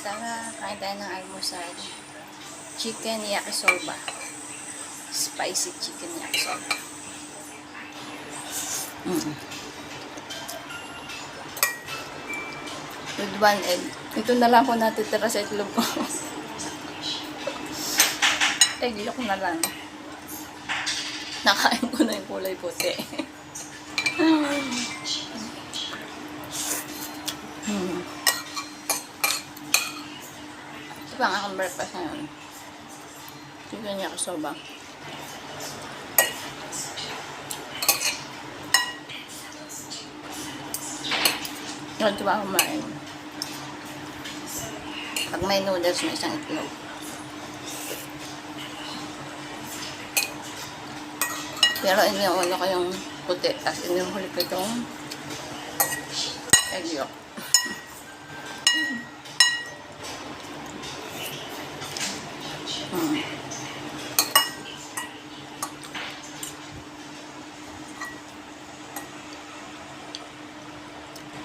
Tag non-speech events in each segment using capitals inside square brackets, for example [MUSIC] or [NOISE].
Tara, kain tayo ng almusal. Chicken yakisoba. Spicy chicken yakisoba. Mm. With one egg. Ito na lang po natitira sa itlog ko. [LAUGHS] egg yolk na lang. Nakain ko na yung kulay puti. hmm. [LAUGHS] Ito pa ang aking breakfast ngayon. Chicken yakisoba. Yun, ito ba kumain? Pag may noodles, may isang itlog. Pero iniulo ko yung puti, tapos inuhuli ko itong egg yolk. [LAUGHS] Hmm.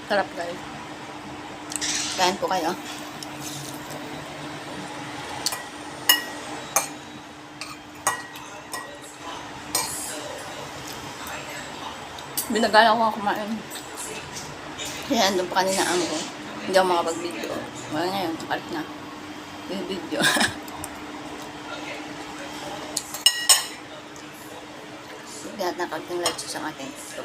Sarap guys. Kain po kayo. Binagala ko nga kumain. Kaya andun pa kanina ang ko. Hindi ako makapag-video. Wala ngayon, kalit na. Yung video. [LAUGHS] Lahat na kagting lights sa ating ito.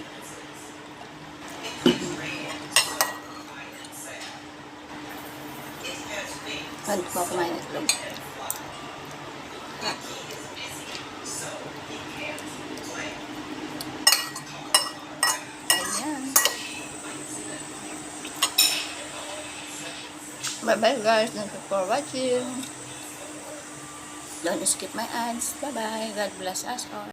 Ano pa kumain itlog? Ayan. Bye-bye guys. Thank you for watching. Don't skip my ads. Bye-bye. God bless us all.